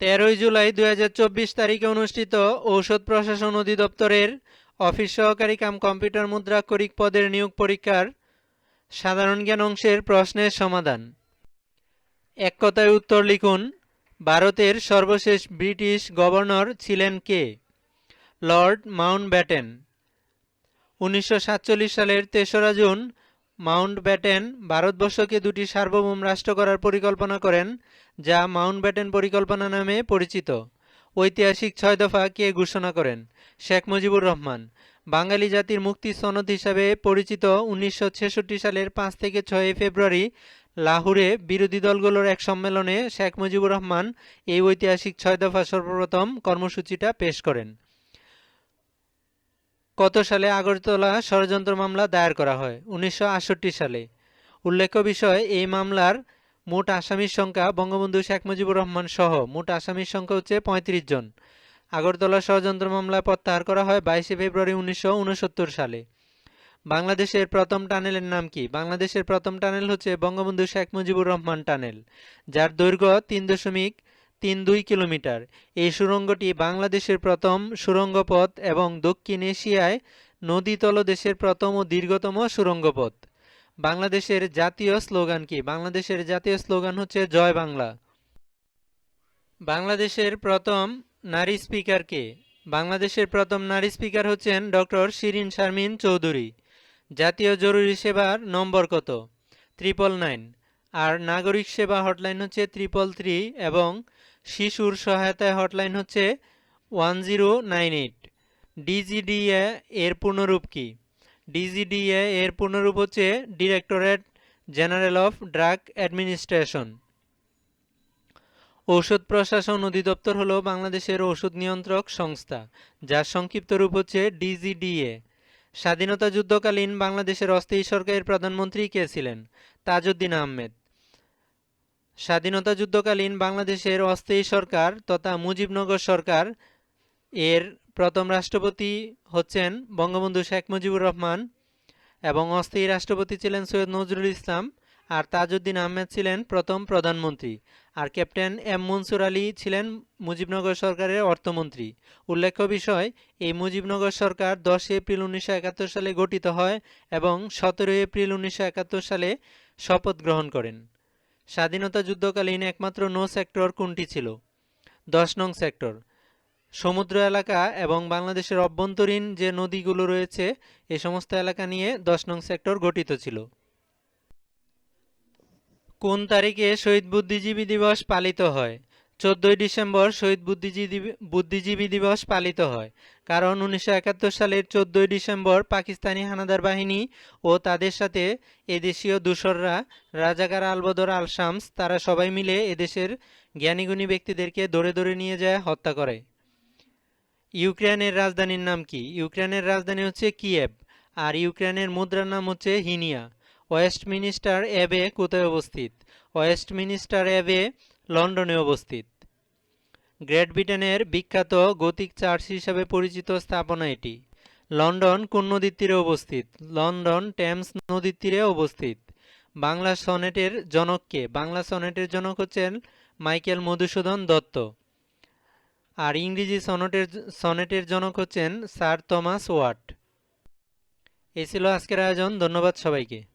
তেরোই জুলাই দু হাজার চব্বিশ তারিখে অনুষ্ঠিত ঔষধ প্রশাসন অধিদপ্তরের অফিস সহকারী কাম কম্পিউটার মুদ্রাক্ষরিক পদের নিয়োগ পরীক্ষার সাধারণ জ্ঞান অংশের প্রশ্নের সমাধান। এক কথায় উত্তর লিখুন, ভারতের সর্বশেষ ব্রিটিশ গভর্নর ছিলেন কে? লর্ড মাউন্ট ব্যাটেন উনিশশো সাতচল্লিশ সালের তেসরা জুন মাউন্ট ব্যাটেন ভারতবর্ষকে দুটি সার্বভৌম রাষ্ট্র করার পরিকল্পনা করেন, যা মাউন্ট ব্যাটেন পরিকল্পনা নামে পরিচিত। ঐতিহাসিক ছয় দফা কে ঘোষণা করেন? শেখ মুজিবুর রহমান। বাঙালি জাতির মুক্তি সনদ হিসাবে পরিচিত উনিশশো ছেষট্টি সালের পাঁচ থেকে ছয় ফেব্রুয়ারি লাহোরে বিরোধী দলগুলোর এক সম্মেলনে শেখ মুজিবুর রহমান এই ঐতিহাসিক ছয় দফা সর্বপ্রথম কর্মসূচিটা পেশ করেন। কত সালে আগরতলা ষড়যন্ত্র মামলা দায়ের করা হয়? উনিশশো আটষট্টি সালে। উল্লেখ্য বিষয়, এই মামলার মোট আসামির সংখ্যা বঙ্গবন্ধু শেখ মুজিবুর রহমান সহ মোট আসামির সংখ্যা হচ্ছে পঁয়ত্রিশ জন। আগরতলা ষড়যন্ত্র মামলা প্রত্যাহার করা হয় বাইশে ফেব্রুয়ারি উনিশশো উনসত্তর সালে। বাংলাদেশের প্রথম টানেলের নাম কি? বাংলাদেশের প্রথম টানেল হচ্ছে বঙ্গবন্ধু শেখ মুজিবুর রহমান টানেল, যার দৈর্ঘ্য তিন দশমিক তিন দুই কিলোমিটার। এই সুড়ঙ্গটি বাংলাদেশের প্রথম সুড়ঙ্গ পথ এবং দক্ষিণ এশিয়ায় নদী তলদেশের প্রথম ও দীর্ঘতম সুড়ঙ্গ পথ বাংলাদেশের জাতীয় স্লোগান কি? বাংলাদেশের জাতীয় স্লোগান হচ্ছে জয় বাংলা। বাংলাদেশের প্রথম নারী স্পিকার কে? বাংলাদেশের প্রথম নারী স্পিকার হচ্ছেন ডক্টর শিরিন শারমিন চৌধুরী। জাতীয় জরুরি সেবার নম্বর কত? Triple nine. আর নাগরিক সেবা হটলাইন হচ্ছে ত্রিপল থ্রি এবং শিশুর সহায়তায় হটলাইন হচ্ছে one zero nine eight. DGDA এর পূর্ণরূপ কি? ডিজিডিএ এর পূর্ণরূপ হচ্ছে directorate general of drug administration. ঔষধ প্রশাসন অধিদপ্তর হলো বাংলাদেশের ওষুধ নিয়ন্ত্রক সংস্থা, যার সংক্ষিপ্ত রূপ হচ্ছে ডিজিডিএ। স্বাধীনতা যুদ্ধকালীন বাংলাদেশের অস্থায়ী সরকারের প্রধানমন্ত্রী কে ছিলেন? তাজউদ্দিন আহমেদ। স্বাধীনতা যুদ্ধকালীন বাংলাদেশের অস্থায়ী সরকার তথা মুজিবনগর সরকার এর প্রথম রাষ্ট্রপতি হচ্ছেন বঙ্গবন্ধু শেখ মুজিবুর রহমান এবং অস্থায়ী রাষ্ট্রপতি ছিলেন সৈয়দ নজরুল ইসলাম আর তাজউদ্দিন আহমেদ ছিলেন প্রথম প্রধানমন্ত্রী। আর ক্যাপ্টেন এম মনসুর আলী ছিলেন মুজিবনগর সরকারের অর্থমন্ত্রী। উল্লেখ্য বিষয়, এই মুজিবনগর সরকার দশ এপ্রিল উনিশশো একাত্তর সালে গঠিত হয় এবং সতেরো এপ্রিল উনিশশো একাত্তর সালে শপথ গ্রহণ করেন। স্বাধীনতা যুদ্ধকালীন একমাত্র নো সেক্টর কোনটি ছিল? দশ নং সেক্টর সমুদ্র এলাকা এবং বাংলাদেশের অভ্যন্তরীণ যে নদীগুলো রয়েছে, এ সমস্ত এলাকা নিয়ে দশ নং সেক্টর গঠিত ছিল। কোন তারিখে শহীদ বুদ্ধিজীবী দিবস পালিত হয়? চোদ্দই ডিসেম্বর শহীদ বুদ্ধিজীবী বুদ্ধিজীবী দিবস পালিত হয়। কারণ উনিশশো একাত্তর সালের চোদ্দই ডিসেম্বর পাকিস্তানি হানাদার বাহিনী ও তাদের সাথে এদেশীয় দূসররা রাজাকার আলবদর আল শামস, তারা সবাই মিলে এদেশের জ্ঞানীগুণী ব্যক্তিদেরকে ধরে ধরে নিয়ে যায়, হত্যা করে। ইউক্রেনের রাজধানীর নাম কি? ইউক্রেনের রাজধানী হচ্ছে কিয়েভ, আর ইউক্রেনের মুদ্রার নাম হচ্ছে হিনিয়া। ওয়েস্টমিনিস্টার অ্যাবে কোথায় অবস্থিত? ওয়েস্টমিনিস্টার অ্যাবে লন্ডনে অবস্থিত। গ্রেট ব্রিটেনের বিখ্যাত গতিক চার্চ হিসাবে পরিচিত স্থাপনা এটি। লন্ডন কোন নদীর তীরে অবস্থিত? লন্ডন টেমস নদীর তীরে অবস্থিত। বাংলা সনেটের জনককে বাংলা সনেটের জনক হচ্ছেন মাইকেল মধুসূদন দত্ত। আর ইংরেজি সনেটের সনেটের জনক হচ্ছেন স্যার থমাস ওয়াট। এই ছিল আজকের আয়োজন। ধন্যবাদ সবাইকে।